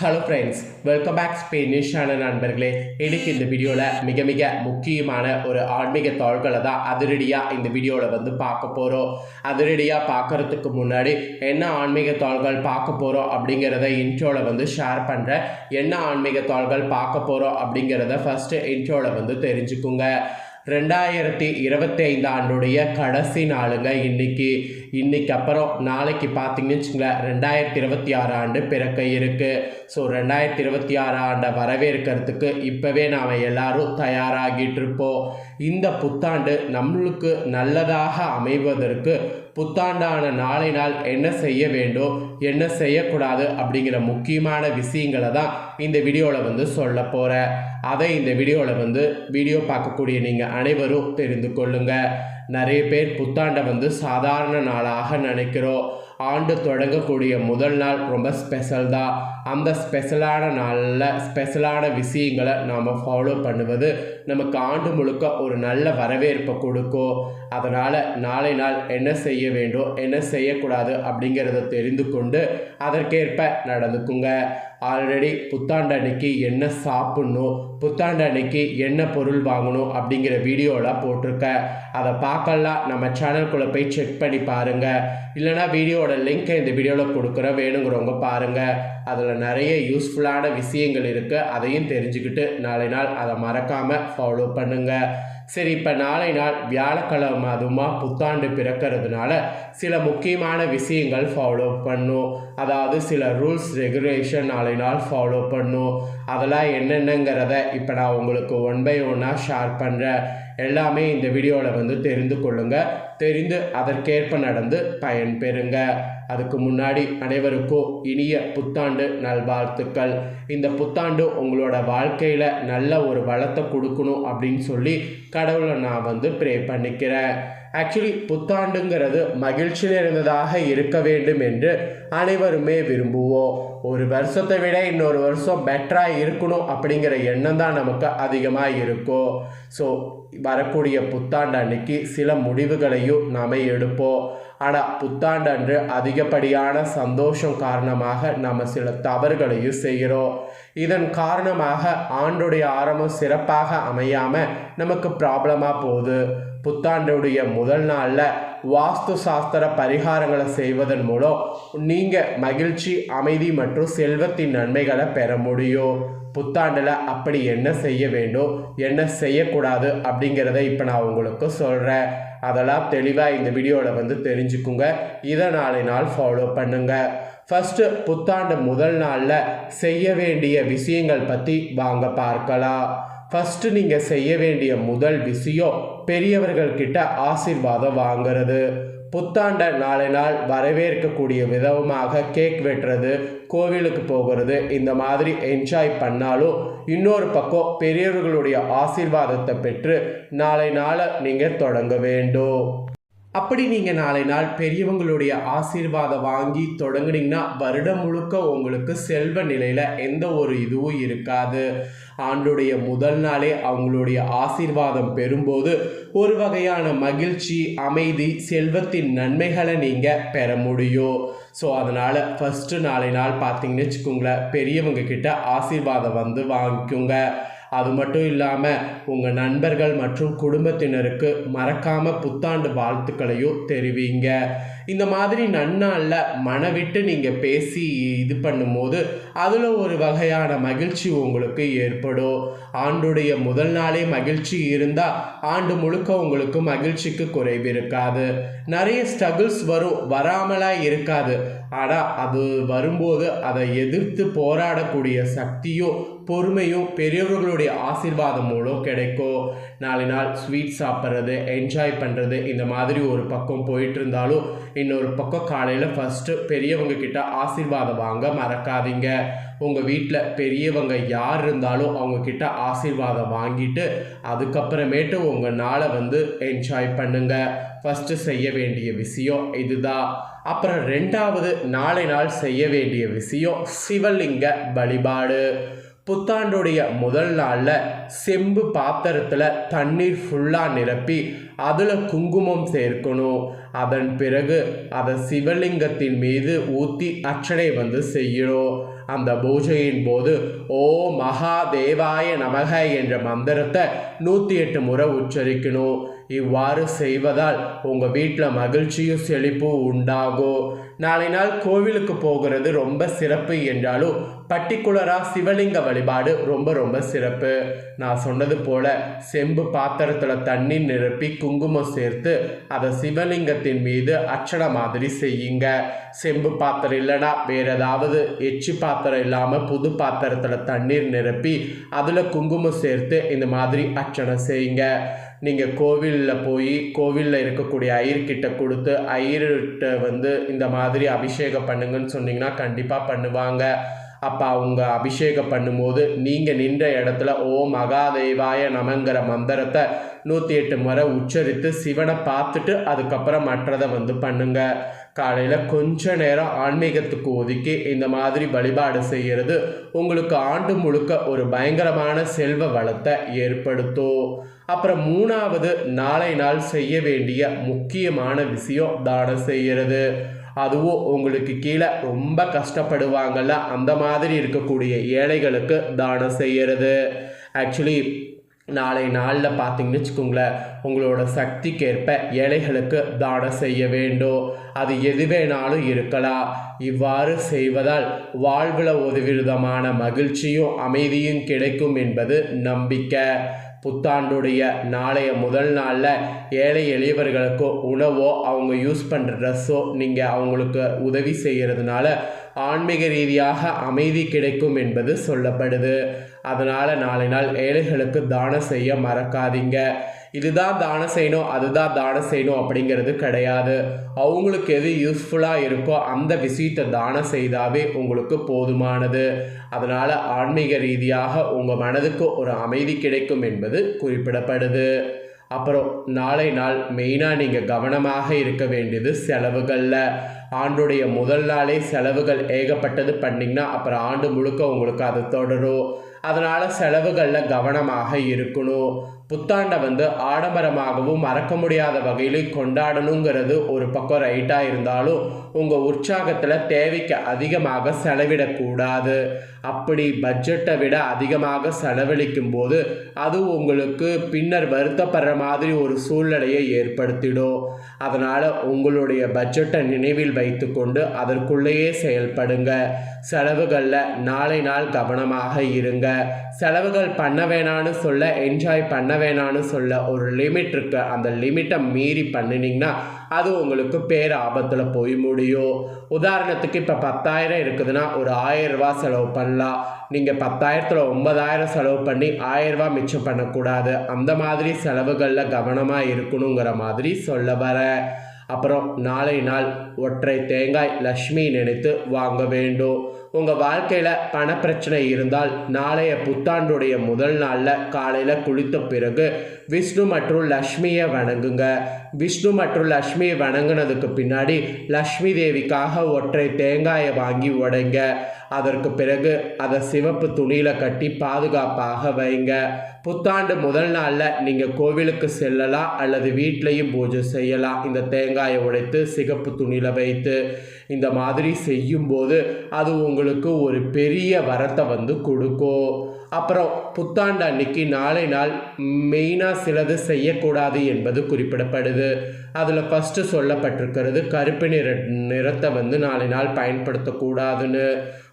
Hello friends welcome back ஸ்பெயினிஷான நண்பர்களே. இன்னைக்கு இந்த வீடியோவில் மிக மிக முக்கியமான ஒரு ஆன்மீக தாள்களை தான் அதிரடியாக இந்த வீடியோவில் வந்து பார்க்க போகிறோம் அதிரடியாக பார்க்கறதுக்கு முன்னாடி என்ன ஆன்மீக தாள்கள் பார்க்க போகிறோம் அப்படிங்கிறத இன்ட்ரோவில் வந்து ஷேர் பண்ணுறேன் என்ன ஆன்மீக தாள்கள் பார்க்க போகிறோம் அப்படிங்கிறத ஃபஸ்ட்டு இன்ட்ரோவில் வந்து தெரிஞ்சுக்குங்க. ரெண்டாயிரத்தி இருபத்தி ஐந்து ஆண்டுடைய கடைசி நாளுங்க இன்னைக்கு. இன்னைக்கு அப்புறம் நாளைக்கு பார்த்தீங்கன்னு வச்சுங்களேன் ரெண்டாயிரத்தி இருபத்தி ஆறு ஆண்டு பிறக்க இருக்குது ஸோ ரெண்டாயிரத்தி இருபத்தி ஆறு ஆண்டை வரவேற்கிறதுக்கு இப்போவே நாம் எல்லாரும் தயாராகிட்டு இருப்போம். இந்த புத்தாண்டு நம்மளுக்கு நல்லதாக அமைவதற்கு புத்தாண்டான நாளை நாள் என்ன செய்ய வேண்டும் என்ன செய்யக்கூடாது அப்படிங்கிற முக்கியமான விஷயங்களை தான் இந்த வீடியோவில் வந்து சொல்ல போகிறேன் அதை இந்த வீடியோவில் வந்து வீடியோ பார்க்கக்கூடிய நீங்கள் அனைவரும் தெரிந்து கொள்ளுங்க. நிறைய பேர் புத்தாண்டை வந்து சாதாரண நாளாக நினைக்கிறோம். ஆண்டு தொடங்கக்கூடிய முதல் நாள் ரொம்ப ஸ்பெஷல் தான். அந்த ஸ்பெஷலான நாளில் ஸ்பெஷலான விஷயங்களை நாம் ஃபாலோ பண்ணுவது நமக்கு ஆண்டு முழுக்க ஒரு நல்ல வரவேற்பை கொடுக்கும். அதனால் நாளை நாள் என்ன செய்ய வேண்டும் என்ன செய்யக்கூடாது அப்படிங்கிறத தெரிந்து கொண்டு அதற்கேற்ப நடந்துக்குங்க. ஆல்ரெடி புத்தாண்டு அன்னைக்கு என்ன சாப்பிட்ணும்? புத்தாண்டு அன்னைக்கு என்ன பொருள் வாங்கணும் அப்படிங்கிற வீடியோலாம் போட்டிருக்கேன். அதை பார்க்கலாம். நம்ம சேனல்குள்ளே போய் செக் பண்ணி பாருங்கள் இல்லைனா வீடியோவோட லிங்க்கை இந்த வீடியோவில் கொடுக்குற வேணுங்கிறவங்க பாருங்கள் அதில் நிறைய யூஸ்ஃபுல்லான விஷயங்கள் இருக்குது அதையும் தெரிஞ்சுக்கிட்டு நாளை நாள் அதை மறக்காமல் ஃபாலோ பண்ணுங்கள் சரி இப்போ நாளை நாள் வியாழக்கிழமை அதுமா புத்தாண்டு பிறக்கிறதுனால சில முக்கியமான விஷயங்கள் ஃபாலோ பண்ணும். அதாவது சில ரூல்ஸ் ரெகுலேஷன் நாளை நாள் ஃபாலோ பண்ணும். அதெல்லாம் என்னென்னங்கிறத இப்போ நான் உங்களுக்கு ஒன் பை ஒன்னாக ஷேர் பண்ணுறேன் எல்லாமே இந்த வீடியோவில் வந்து தெரிந்து கொள்ளுங்கள் தெரிந்து அதற்கேற்ப நடந்து பயன்பெறுங்க. அதுக்கு முன்னாடி அனைவருக்கும் இனிய புத்தாண்டு நல்வாழ்த்துக்கள். இந்த புத்தாண்டு உங்களோட வாழ்க்கையில் நல்ல ஒரு வளத்தை கொடுக்கணும் அப்படின்னு சொல்லி கடவுளை நான் வந்து ப்ரே பண்ணிக்கிறேன். ஆக்சுவலி புத்தாண்டுங்கிறது மகிழ்ச்சி நிறைந்ததாக இருக்க வேண்டும் என்று அனைவருமே விரும்புவோம். ஒரு வருஷத்தை விட இன்னொரு வருஷம் பெட்டராக இருக்கணும் அப்படிங்கிற எண்ணம் தான் நமக்கு அதிகமாக இருக்கும். ஸோ வரக்கூடிய புத்தாண்டு அன்னைக்கு சில முடிவுகளையும் நாம் எடுப்போம். ஆனால் புத்தாண்டு அன்று அதிகப்படியான சந்தோஷம் காரணமாக நம்ம சில தவறுகளையும் செய்கிறோம். இதன் காரணமாக ஆண்டுடைய ஆரம்பம் சிறப்பாக அமையாமல் நமக்கு ப்ராப்ளமாக போகுது. புத்தாண்டுடைய முதல் நாளில் வாஸ்து சாஸ்திர பரிகாரங்களை செய்வதன் மூலம் நீங்கள் மகிழ்ச்சி அமைதி மற்றும் செல்வத்தின் நன்மைகளை பெற முடியும். புத்தாண்டில் அப்படி என்ன செய்ய வேண்டும் என்ன செய்யக்கூடாது அப்படிங்கிறத இப்போ நான் உங்களுக்கு சொல்கிறேன் அதெல்லாம் தெளிவாக இந்த வீடியோவில் வந்து தெரிஞ்சுக்குங்க. இதை நாளை நாள் ஃபாலோ பண்ணுங்கள் ஃபஸ்ட்டு புத்தாண்டு முதல் நாளில் செய்ய வேண்டிய விஷயங்கள் பற்றி வாங்க பார்க்கலாம். ஃபஸ்ட்டு நீங்கள் செய்ய வேண்டிய முதல் விஷயம் பெரியவர்கள்கிட்ட ஆசிர்வாதம் வாங்கிறது. புத்தாண்ட நாளை நாள் வரவேற்கக்கூடிய விதமாக கேக் வெட்டுறது கோவிலுக்கு போகிறது இந்த மாதிரி என்ஜாய் பண்ணாலும் இன்னொரு பக்கம் பெரியவர்களுடைய ஆசீர்வாதத்தை பெற்று நாளை நாளை நீங்கள் தொடங்க வேண்டும். அப்படி நீங்கள் நாளை நாள் பெரியவங்களுடைய ஆசீர்வாதம் வாங்கி தொடங்குனீங்கன்னா வருடம் முழுக்க உங்களுக்கு செல்வ நிலையில் எந்த ஒரு இதுவும் இருக்காது. ஆண்டுடைய முதல் நாளே அவங்களுடைய ஆசீர்வாதம் பெறும்போது ஒரு வகையான மகிழ்ச்சி அமைதி செல்வத்தின் நன்மைகளை நீங்கள் பெற முடியும். ஸோ அதனால் ஃபஸ்ட்டு நாளை நாள் பார்த்தீங்கன்னு வச்சுக்கோங்களேன் பெரியவங்க கிட்ட ஆசீர்வாதம் வந்து வாங்கிக்கோங்க. அது மட்டும் இல்லாமல் உங்கள் நண்பர்கள் மற்றும் குடும்பத்தினருக்கு மறக்காமல் புத்தாண்டு வாழ்த்துக்களையும் தெரிவிங்க. இந்த மாதிரி நன்னாளில் மனவிட்டு நீங்கள் பேசி இது பண்ணும்போது அதில் ஒரு வகையான மகிழ்ச்சி உங்களுக்கு ஏற்படும். ஆண்டுடைய முதல் நாளே மகிழ்ச்சி இருந்தால் ஆண்டு முழுக்க உங்களுக்கு மகிழ்ச்சிக்கு குறைவு இருக்காது. நிறைய ஸ்ட்ரகிள்ஸ் வரும் வராமலாம் இருக்காது. ஆனால் அது வரும்போது அதை எதிர்த்து போராடக்கூடிய சக்தியும் பொறுமையும் பெரியவர்களுடைய ஆசிர்வாதம் மூலம் கிடைக்கும். நாலு நாள் ஸ்வீட் சாப்பிட்றது என்ஜாய் பண்ணுறது இந்த மாதிரி ஒரு பக்கம் போயிட்டு இருந்தாலும் இன்னொரு பக்கம் காலையில் ஃபஸ்ட்டு பெரியவங்க கிட்ட ஆசீர்வாதம் வாங்க மறக்காதீங்க. உங்கள் வீட்டில் பெரியவங்க யார் இருந்தாலும் அவங்கக்கிட்ட ஆசீர்வாதம் வாங்கிட்டு அதுக்கப்புறமேட்டு உங்கள் நாளை வந்து என்ஜாய் பண்ணுங்கள் ஃபஸ்ட்டு செய்ய வேண்டிய விஷயம் இதுதான். அப்புறம் ரெண்டாவது நாளை நாள் செய்ய வேண்டிய விஷயம் சிவலிங்க வழிபாடு. புத்தாண்டுடைய முதல் நாளில் செம்பு பாத்திரத்தில் தண்ணீர் ஃபுல்லாக நிரப்பி அதில் குங்குமம் சேர்க்கணும். அதன் பிறகு அதை சிவலிங்கத்தின் மீது ஊற்றி அர்ச்சனை வந்து செய்யணும். அந்த பூஜையின் போது ஓ மகாதேவாய நமக என்ற மந்திரத்தை நூற்றி எட்டு முறை உச்சரிக்கணும். இவ்வாறு செய்வதால் உங்கள் வீட்டில் மகிழ்ச்சியும் செழிப்பும் உண்டாகும். நாளை நாள் கோவிலுக்கு போகிறது ரொம்ப சிறப்பு என்றாலும் பர்டிகுலராக சிவலிங்க வழிபாடு ரொம்ப ரொம்ப சிறப்பு. நான் சொன்னது போல செம்பு பாத்திரத்தில் தண்ணீர் நிரப்பி குங்குமம் சேர்த்து அதை சிவலிங்கத்தின் மீது அர்ச்சனை மாதிரி செய்யுங்க. செம்பு பாத்திரம் இல்லைனா வேற ஏதாவது எச்சி பாத்திரம் இல்லாமல் புது பாத்திரத்தில் தண்ணீர் நிரப்பி அதில் குங்குமம் சேர்த்து இந்த மாதிரி அர்ச்சனை செய்யுங்க. நீங்கள் கோவிலில் போய் கோவிலில் இருக்கக்கூடிய ஐயர்கிட்ட கொடுத்து ஐயர்கிட்ட வந்து இந்த மாதிரி அபிஷேகம் பண்ணுங்கன்னு சொன்னீங்கன்னா கண்டிப்பாக பண்ணுவாங்க. அப்போ அவங்க அபிஷேகம் பண்ணும்போது நீங்கள் நின்ற இடத்துல ஓ மகாதேவாய நமங்கிற மந்திரத்தை நூற்றி எட்டு முறை உச்சரித்து சிவனை பார்த்துட்டு அதுக்கப்புறம் மற்றதை வந்து பண்ணுங்க. காலையில் கொஞ்ச நேரம் ஆன்மீகத்துக்கு ஒதுக்கி இந்த மாதிரி வழிபாடு செய்கிறது உங்களுக்கு ஆண்டு முழுக்க ஒரு பயங்கரமான செல்வ வளத்தை ஏற்படுத்தும். அப்புறம் மூணாவது நாளை நாள் செய்ய வேண்டிய முக்கியமான விஷயம் தானம் செய்கிறது அதுவும் உங்களுக்கு கீழே ரொம்ப கஷ்டப்படுவாங்கள்ல அந்த மாதிரி இருக்கக்கூடிய ஏழைகளுக்கு தானம் செய்கிறது ஆக்சுவலி நாளை நாளில் பார்த்தீங்கன்னு வச்சுக்கோங்களேன் உங்களோட சக்திக்கேற்ப ஏழைகளுக்கு தானம் செய்ய வேண்டும். அது எது வேணாலும் இருக்கலாம். இவ்வாறு செய்வதால் வாழ்வில் ஒரு விதமான மகிழ்ச்சியும் அமைதியும் கிடைக்கும் என்பது நம்பிக்கை. புத்தாண்டுடைய நாளைய முதல் நாளில் ஏழை எளியவர்களுக்கோ உணவோ அவங்க யூஸ் பண்ணுற ட்ரெஸ்ஸோ நீங்கள் அவங்களுக்கு உதவி செய்கிறதுனால ஆன்மீக ரீதியாக அமைதி கிடைக்கும் என்பது சொல்லப்படுது. அதனால் நாளை நாள் ஏழைகளுக்கு தானம் செய்ய மறக்காதீங்க. இதுதான் தானம் செய்யணும் அதுதான் தானம் செய்யணும் அப்படிங்கிறது கிடையாது. அவங்களுக்கு எது யூஸ்ஃபுல்லாக இருக்கோ அந்த விஷயத்தை தானம் செய்தாவே உங்களுக்கு போதுமானது. அதனால் ஆன்மீக ரீதியாக உங்கள் மனதுக்கு ஒரு அமைதி கிடைக்கும் என்பது குறிப்பிடப்படுது. அப்புறம் நாளை நாள் மெயினாக நீங்கள் கவனமாக இருக்க வேண்டியது செலவுகளில். ஆண்டுடைய முதல் நாளே செலவுகள் ஏகப்பட்டது பண்ணிங்கன்னா அப்புறம் ஆண்டு முழுக்க உங்களுக்கு அது தொடரும். அதனால் செலவுகளில் கவனமாக இருக்கணும். புத்தாண்டை வந்து ஆடம்பரமாகவும் மறக்க முடியாத வகையிலும் கொண்டாடணுங்கிறது ஒரு பக்கம் ரைட்டாக இருந்தாலும் உங்கள் உற்சாகத்தில் தேவைக்கு அதிகமாக செலவிடக்கூடாது. அப்படி பட்ஜெட்டை விட அதிகமாக செலவழிக்கும் போது அது உங்களுக்கு பின்னர் வருத்தப்படுற மாதிரி ஒரு சூழ்நிலையை ஏற்படுத்திடும். அதனால் உங்களுடைய பட்ஜெட்டை நினைவில் வைத்துக்கொண்டு அதற்குள்ளேயே செயல்படுங்க. செலவுகளில் நாளை நாள் கவனமாக இருங்க. செலவுகள் பண்ண வேணான்னு சொல்ல என்ஜாய் பண்ண வேணான்னு சொல்ல ஒரு லிமிட் இருக்கு. அந்த லிமிட்டை மீறி பண்ணினீங்கன்னா அது உங்களுக்கு பேர் ஆபத்தில் போய் முடியும். உதாரணத்துக்கு இப்போ பத்தாயிரம் இருக்குதுன்னா ஒரு ஆயிரம் செலவு பண்ணலாம். நீங்கள் பத்தாயிரத்தில் ஒன்பதாயிரம் செலவு பண்ணி ஆயிரம் மிச்சம் பண்ணக்கூடாது. அந்த மாதிரி செலவுகளில் கவனமாக இருக்கணுங்கிற மாதிரி சொல்ல வர. அப்புறம் நாளை நாள் ஒற்றை தேங்காய் லக்ஷ்மி நினைத்து வாங்க வேண்டும். உங்கள் வாழ்க்கையில் பணப்பிரச்சனை இருந்தால் நாளைய புத்தாண்டுடைய முதல் நாளில் காலையில் குளித்த பிறகு விஷ்ணு மற்றும் லக்ஷ்மியை வணங்குங்க. விஷ்ணு மற்றும் லக்ஷ்மியை வணங்கினதுக்கு பின்னாடி லக்ஷ்மி தேவிக்காக ஒற்றை தேங்காயை வாங்கி உடைங்க. அதற்கு பிறகு அதை சிவப்பு துணியில் கட்டி பாதுகாப்பாக வைங்க. புத்தாண்டு முதல் நாளில் நீங்கள் கோவிலுக்கு செல்லலாம் அல்லது வீட்லேயும் பூஜை செய்யலாம். இந்த தேங்காயை உடைத்து சிகப்பு துணியில் வைத்து இந்த மாதிரி செய்யும்போது அது உங்களுக்கு ஒரு பெரிய வரத்தை வந்து கொடுக்கும். அப்புறம் புத்தாண்டு அன்னைக்கு நாளை நாள் மெயினாக சிலது செய்யக்கூடாது என்பது குறிப்பிடப்படுது. அதில் ஃபஸ்ட்டு சொல்லப்பட்டிருக்கிறது கருப்பு நிற நிறத்தை வந்து நாளை நாள் பயன்படுத்தக்கூடாதுன்னு.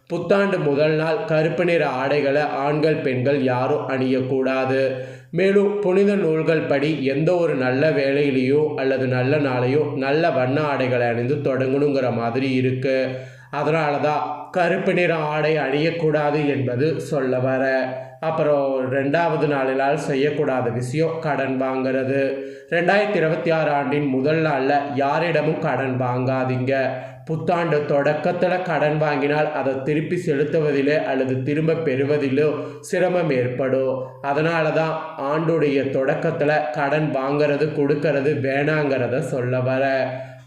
புத்தாண்டு முதல் நாள் கருப்பு நிற ஆடைகளை ஆண்கள் பெண்கள் யாரும் அணியக்கூடாது. மேலும் புனித நூல்கள் படி எந்த ஒரு நல்ல வேலையிலையோ அல்லது நல்ல நாளையோ நல்ல வண்ண ஆடைகளை அணிந்து தொடங்கணுங்கிற மாதிரி இருக்குது அதனால தான் கருப்பு நிற ஆடை அணியக்கூடாது என்பது சொல்ல வர. அப்புறம் ரெண்டாவது நாளினால் செய்யக்கூடாத விஷயம் கடன் வாங்கிறது. ரெண்டாயிரத்தி இருபத்தி ஆறு ஆண்டின் முதல் நாளில் யாரிடமும் கடன் வாங்காதீங்க. புத்தாண்டு தொடக்கத்தில் கடன் வாங்கினால் அதை திருப்பி செலுத்துவதிலோ அல்லது திரும்ப பெறுவதிலோ சிரமம் ஏற்படும். அதனால தான் ஆண்டுடைய தொடக்கத்தில் கடன் வாங்கிறது கொடுக்கறது வேணாங்கிறத சொல்ல வர.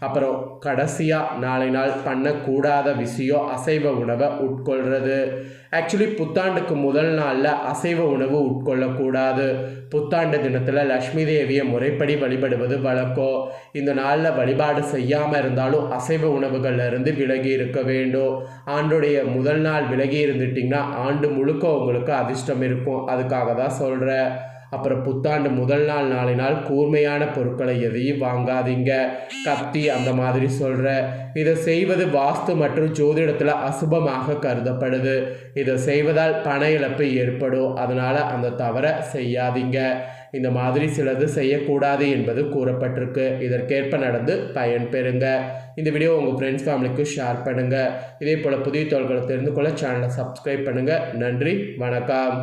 அப்புறம் கடைசியாக நாளை நாள் பண்ணக்கூடாத விஷயம் அசைவ உணவை உட்கொள்கிறது ஆக்சுவலி புத்தாண்டுக்கு முதல் நாளில் அசைவ உணவு உட்கொள்ளக்கூடாது. புத்தாண்டு தினத்தில் லக்ஷ்மி தேவியை முறைப்படி வழிபடுவது வழக்கம். இந்த நாளில் வழிபாடு செய்யாமல் இருந்தாலும் அசைவ உணவுகள்ல இருந்து விலகி இருக்க வேண்டும். ஆண்டுடைய முதல் நாள் விலகி இருந்துட்டிங்கன்னா ஆண்டு முழுக்க உங்களுக்கு அதிர்ஷ்டம் இருக்கும். அதுக்காக தான் சொல்கிறேன் அப்புறம் புத்தாண்டு முதல் நாள் நாளை நாள் கூர்மையான பொருட்களை எதையும் வாங்காதீங்க. கத்தி அந்த மாதிரி சொல்கிற இதை செய்வது வாஸ்து மற்றும் ஜோதிடத்தில் அசுபமாக கருதப்படுது. இதை செய்வதால் பண இழப்பு ஏற்படும். அதனால் அந்த தவறை செய்யாதீங்க. இந்த மாதிரி சிலது செய்யக்கூடாது என்பது கூறப்பட்டிருக்கு. இதற்கேற்ப நடந்து பயன் பெறுங்க. இந்த வீடியோ உங்கள் ஃப்ரெண்ட்ஸ் ஃபேமிலிக்கு ஷேர் பண்ணுங்கள் இதே போல் புதிய தோள்களை தெரிந்து கொள்ள சேனலை சப்ஸ்கிரைப் பண்ணுங்கள் நன்றி வணக்கம்.